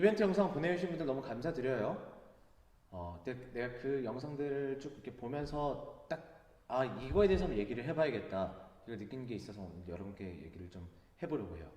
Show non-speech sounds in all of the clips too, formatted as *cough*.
이벤트 영상 보내주신 분들 너무 감사드려요. 어, 내- 내가 그 영상들을 쭉 이렇게 보면서 딱 아 이거에 대해서 얘기를 해봐야겠다 이걸 느낀 게 있어서 오늘 여러분께 얘기를 좀 해보려고 해요.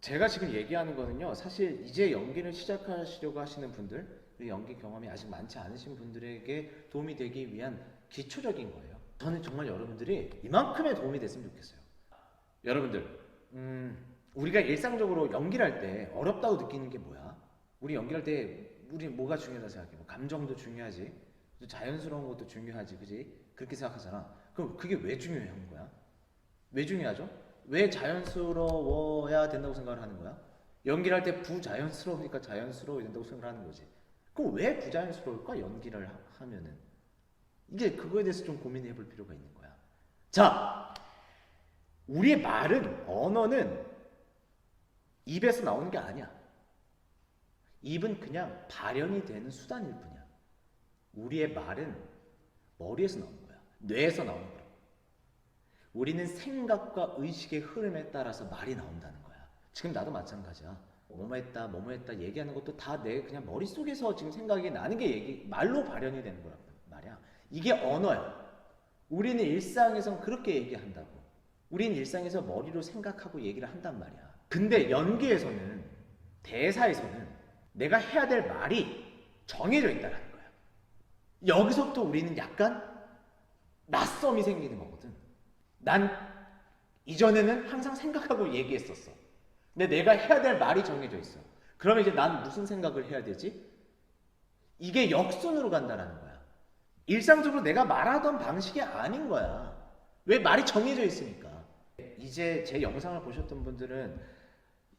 제가 지금 얘기하는 거는요, 사실 이제 연기를 시작하시려고 하시는 분들, 연기 경험이 아직 많지 않으신 분들에게 도움이 되기 위한 기초적인 거예요. 저는 정말 여러분들이 이만큼의 도움이 됐으면 좋겠어요. 여러분들, 음, 우리가 일상적으로 연기를 할 때 어렵다고 느끼는 게 뭐야? 우리 연기할 때 우리 뭐가 중요하다 생각해? 뭐 감정도 중요하지, 또 자연스러운 것도 중요하지, 그지? 그렇게 생각하잖아. 그럼 그게 왜 중요한 거야? 왜 중요하죠? 왜 자연스러워야 된다고 생각을 하는 거야? 연기를 할 때 부자연스러우니까 자연스러워야 된다고 생각을 하는 거지. 그럼 왜 부자연스러울까? 연기를 하- 하면은 이게 그거에 대해서 좀 고민해 볼 필요가 있는 거야. 자, 우리의 말은 언어는 입에서 나오는 게 아니야. 입은 그냥 발현이 되는 수단일 뿐이야. 우리의 말은 머리에서 나오는 거야. 뇌에서 나오는 거야. 우리는 생각과 의식의 흐름에 따라서 말이 나온다는 거야. 지금 나도 마찬가지야. 뭐뭐 했다, 뭐뭐 했다 얘기하는 것도 다 내 그냥 머릿속에서 지금 생각이 나는 게 얘기, 말로 발현이 되는 거란 말이야. 이게 언어야. 우리는 일상에선 그렇게 얘기한다고. 우리는 일상에서 머리로 생각하고 얘기를 한단 말이야. 근데 연기에서는, 대사에서는 내가 해야 될 말이 정해져 있다는 거야. 여기서부터 우리는 약간 낯섦이 생기는 거거든. 난 이전에는 항상 생각하고 얘기했었어. 근데 내가 해야 될 말이 정해져 있어. 그러면 이제 난 무슨 생각을 해야 되지? 이게 역순으로 간다라는 거야. 일상적으로 내가 말하던 방식이 아닌 거야. 왜 말이 정해져 있으니까. 이제 제 영상을 보셨던 분들은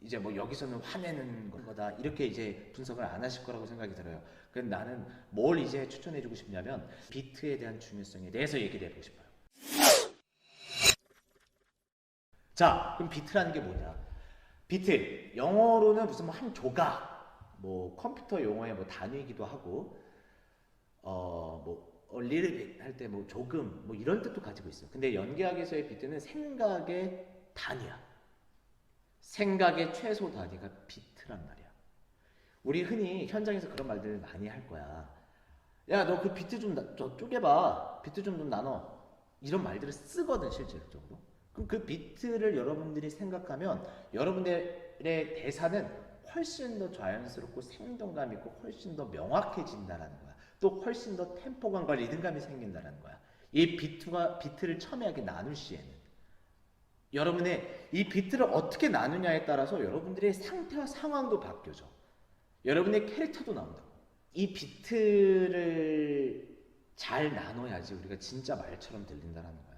이제 뭐 여기서는 화내는 거다 이렇게 이제 분석을 안 하실 거라고 생각이 들어요. 그래서 나는 뭘 이제 추천해주고 싶냐면 비트에 대한 중요성에 대해서 얘기를 해보고 싶어요. 자, 그럼 비트라는 게 뭐냐? 비트 영어로는 무슨 뭐한 조각, 뭐 컴퓨터 용어의 뭐 단위이기도 하고, 어뭐 little 할때 뭐 조금 뭐 이런 뜻도 가지고 있어. 근데 연기학에서의 비트는 생각의 단위야. 생각의 최소 단위가 비트란 말이야. 우리 흔히 현장에서 그런 말들을 많이 할 거야. 야, 너 그 비트 좀 나- 저 쪼개봐. 비트 좀, 좀 나눠. 이런 말들을 쓰거든, 실질적으로. 그럼 그 비트를 여러분들이 생각하면 여러분들의 대사는 훨씬 더 자연스럽고 생동감 있고 훨씬 더 명확해진다라는 거야. 또 훨씬 더 템포감과 리듬감이 생긴다는 거야. 이 비트와 비트를 첨예하게 나눌 시에는 여러분의 이 비트를 어떻게 나누냐에 따라서 여러분들의 상태와 상황도 바뀌어져. 여러분의 캐릭터도 나온다고. 이 비트를 잘 나눠야지 우리가 진짜 말처럼 들린다는 거야.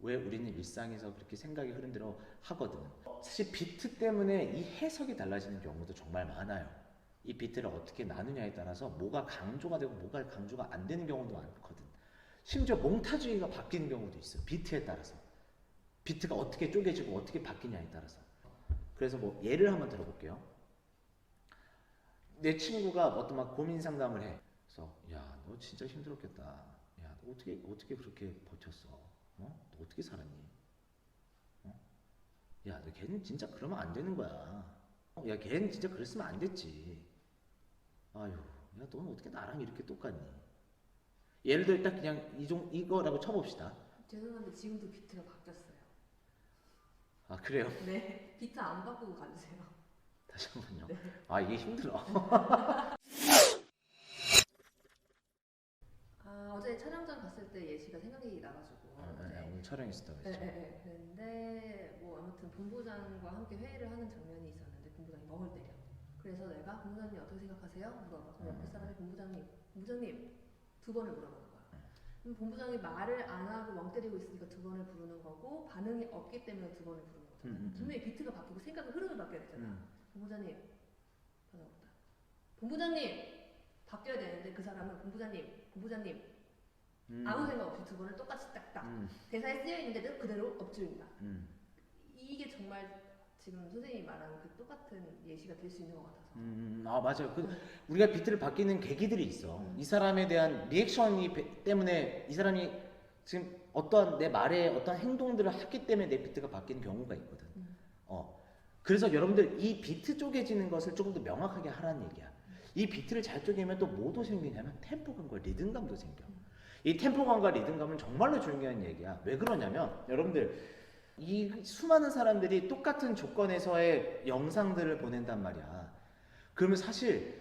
왜 우리는 일상에서 그렇게 생각이 흐른 대로 하거든. 사실 비트 때문에 이 해석이 달라지는 경우도 정말 많아요. 이 비트를 어떻게 나누냐에 따라서 뭐가 강조가 되고 뭐가 강조가 안 되는 경우도 많거든. 심지어 몽타주의가 바뀌는 경우도 있어. 비트에 따라서. 비트가 어떻게 쪼개지고 어떻게 바뀌냐에 따라서. 그래서 뭐 예를 한번 들어볼게요. 내 친구가 어떤 막 고민 상담을 해. 그래서 야, 너 진짜 힘들었겠다. 야, 너 어떻게 어떻게 그렇게 버텼어? 어? 너 어떻게 살았니? 어? 야, 너 걔는 진짜 그러면 안 되는 거야. 어, 야, 걔는 진짜 그랬으면 안 됐지. 아유, 야, 너는 어떻게 나랑 이렇게 똑같니? 예를 들어 딱 그냥 이종 이거라고 쳐봅시다. 죄송한데 지금도 비트가 바뀌었어요. 아 그래요? *laughs* 네, 비트 안 바꾸고 가주세요. 다시 한번요. 아 이게 힘들어. *laughs* 아 어제 촬영장 갔을 때 예시가 생각이 나가지고. 네, 네, 오늘 촬영했었다고 네, 했죠. 네, 네. 그런데 뭐 아무튼 본부장과 함께 회의를 하는 장면이 있었는데 본부장이 멍을 때려. 그래서 내가 본부장님 어떻게 생각하세요? 물어봐. 그럼 옆에 사람이 본부장님, 본부장님 두 번을 물어보는 거야. 그럼 본부장이 말을 안 하고 멍 때리고 있으니까 두 번을 부르는 거고 반응이 없기 때문에 두 번을 부르는 거잖아. 음, 음, 음. 분명히 비트가 바뀌고 생각의 흐름이 바뀌어야 되잖아. 음. 본부장님 전화 없다. 본부장님 바뀌어야 되는데 그 사람은 본부장님, 본부장님 음. 아무 생각 없이 두 번을 똑같이 딱딱 음, 대사에 쓰여 있는데도 그대로 엎드린다. 음, 이게 정말 지금 선생님이 말한 그 똑같은 예시가 될 수 있는 것 같아서. 음, 아 맞아요. 그 우리가 비트를 바뀌는 계기들이 있어. 음. 이 사람에 대한 리액션이 배- 때문에 이 사람이 지금 어떠한 내 말에 어떤 행동들을 했기 때문에 내 비트가 바뀌는 경우가 있거든. 음. 어 그래서 여러분들 이 비트 쪼개지는 것을 조금 더 명확하게 하라는 얘기야. 이 비트를 잘 쪼개면 또 뭐도 생기냐면 템포감과 리듬감도 생겨. 이 템포감과 리듬감은 정말로 중요한 얘기야. 왜 그러냐면 여러분들 이 수많은 사람들이 똑같은 조건에서의 영상들을 보낸단 말이야. 그러면 사실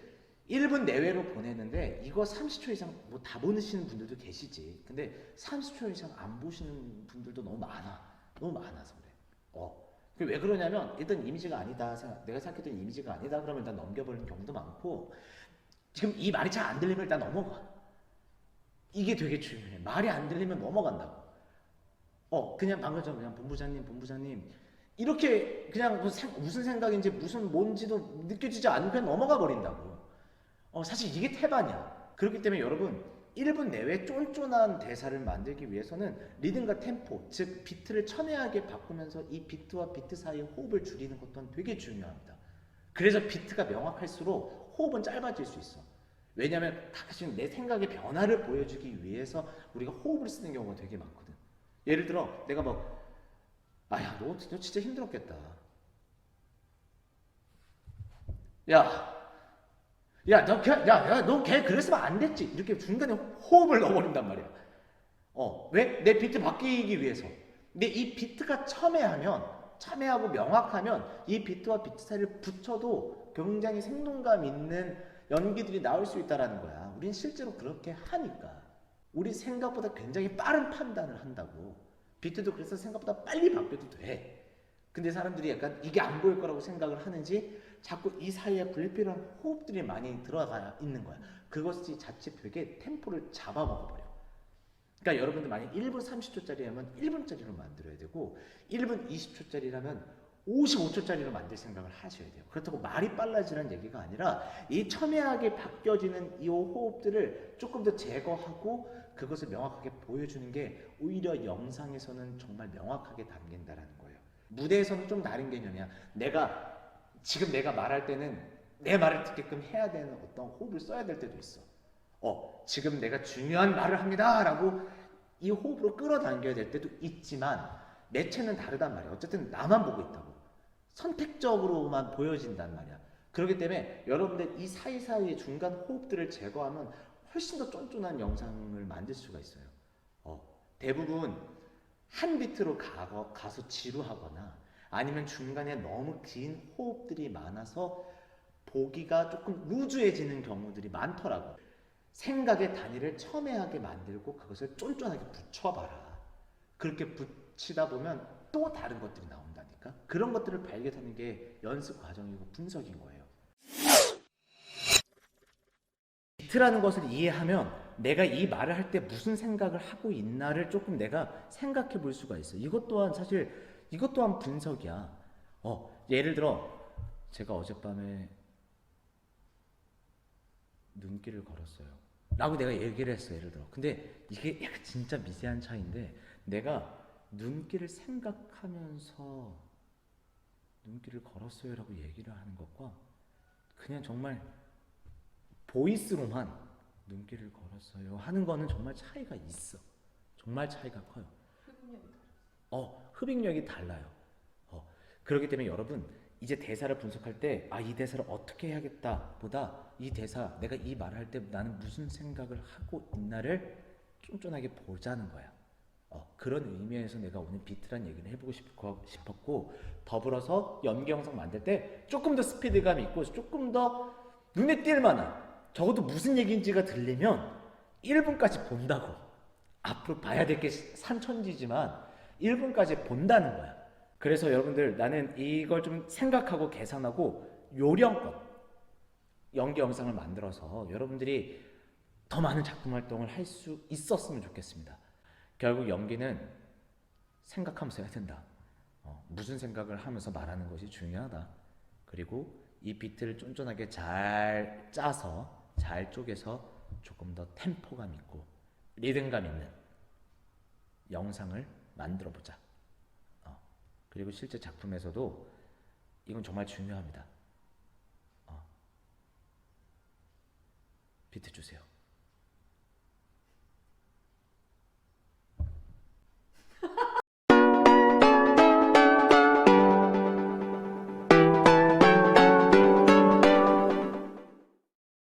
1분 내외로 보내는데 이거 30초 이상 뭐 다 보내시는 분들도 계시지. 근데 30초 이상 안 보시는 분들도 너무 많아. 너무 많아서 그래. 어. 왜 그러냐면 일단 이미지가 아니다. 내가 생각했던 이미지가 아니다. 그러면 일단 넘겨버리는 경우도 많고 지금 이 말이 잘 안 들리면 일단 넘어가. 이게 되게 중요해. 말이 안 들리면 넘어간다고. 어, 그냥 방금 전 그냥 본부장님, 본부장님 이렇게 그냥 무슨 생각인지 무슨 뭔지도 느껴지지 않으면 넘어가 버린다고. 어, 사실 이게 태반이야. 그렇기 때문에 여러분 1분 내외 쫀쫀한 대사를 만들기 위해서는 리듬과 템포, 즉 비트를 첨예하게 바꾸면서 이 비트와 비트 사이의 호흡을 줄이는 것 또한 되게 중요합니다. 그래서 비트가 명확할수록 호흡은 짧아질 수 있어. 왜냐하면 사실 내 생각의 변화를 보여주기 위해서 우리가 호흡을 쓰는 경우가 되게 많거든. 예를 들어 내가 뭐 아야 너, 너 진짜 힘들었겠다. 야, 야, 너, 걔, 야, 야, 너 걔 그랬으면 안 됐지. 이렇게 중간에 호흡을 넣어버린단 말이야. 어, 왜? 내 비트 바뀌기 위해서. 근데 이 비트가 첨예하면, 첨예하고 명확하면 이 비트와 비트 사이를 붙여도 굉장히 생동감 있는 연기들이 나올 수 있다라는 거야. 우린 실제로 그렇게 하니까. 우리 생각보다 굉장히 빠른 판단을 한다고. 비트도 그래서 생각보다 빨리 바뀌어도 돼. 근데 사람들이 약간 이게 안 보일 거라고 생각을 하는지 자꾸 이 사이에 불필요한 호흡들이 많이 들어가 있는 거야. 그것이 자체 벽에 템포를 잡아먹어버려. 그러니까 여러분들 만약 1분 30초짜리라면 1분짜리로 만들어야 되고 1분 20초짜리라면 55초짜리로 만들 생각을 하셔야 돼요. 그렇다고 말이 빨라지는 얘기가 아니라 이 첨예하게 바뀌어지는 이 호흡들을 조금 더 제거하고 그것을 명확하게 보여주는 게 오히려 영상에서는 정말 명확하게 담긴다라는. 무대에서는 좀 다른 개념이야. 내가 지금 내가 말할 때는 내 말을 듣게끔 해야 되는 어떤 호흡을 써야 될 때도 있어. 어, 지금 내가 중요한 말을 합니다라고 이 호흡으로 끌어당겨야 될 때도 있지만 매체는 다르단 말이야. 어쨌든 나만 보고 있다고. 선택적으로만 보여진단 말이야. 그렇기 때문에 여러분들 이 사이사이의 중간 호흡들을 제거하면 훨씬 더 쫀쫀한 영상을 만들 수가 있어요. 어, 대부분 한 비트로 가, 가서 지루하거나 아니면 중간에 너무 긴 호흡들이 많아서 보기가 조금 루즈해지는 경우들이 많더라고. 생각의 단위를 첨예하게 만들고 그것을 쫀쫀하게 붙여봐라. 그렇게 붙이다 보면 또 다른 것들이 나온다니까. 그런 것들을 발견하는 게 연습 과정이고 분석인 거예요. 비트라는 것을 이해하면 내가 이 말을 할 때 무슨 생각을 하고 있나를 조금 내가 생각해 볼 수가 있어. 이것 또한 사실 이것 또한 분석이야. 어, 예를 들어 제가 어젯밤에 눈길을 걸었어요. 라고 내가 얘기를 했어, 예를 들어. 근데 이게 *laughs* 진짜 미세한 차이인데 내가 눈길을 생각하면서 눈길을 걸었어요 라고 얘기를 하는 것과 그냥 정말 보이스로만 눈길을 걸었어요 하는 거는 정말 차이가 있어. 정말 차이가 커요. 어, 흡입력이 달라요. 어, 그렇기 때문에 여러분 이제 대사를 분석할 때 아 이 대사를 어떻게 해야겠다 보다 이 대사 내가 이 말을 할때 나는 무슨 생각을 하고 있나를 쫀쫀하게 보자는 거야. 어, 그런 의미에서 내가 오늘 비트란 얘기를 해보고 싶고, 싶었고 더불어서 연기 영상 만들 때 조금 더 스피드감이 있고 조금 더 눈에 띌 만한 적어도 무슨 얘기인지가 들리면 1분까지 본다고 앞으로 봐야 될 게 산천지지만 1분까지 본다는 거야. 그래서 여러분들 나는 이걸 좀 생각하고 계산하고 요령껏 연기 영상을 만들어서 여러분들이 더 많은 작품 활동을 할 수 있었으면 좋겠습니다. 결국 연기는 생각하면서 해야 된다. 어, 무슨 생각을 하면서 말하는 것이 중요하다. 그리고 이 비트를 쫀쫀하게 잘 짜서 잘 쪼개서 조금 더 템포감 있고 리듬감 있는 영상을 만들어 보자. 어, 그리고 실제 작품에서도 이건 정말 중요합니다. 어, 비트 주세요.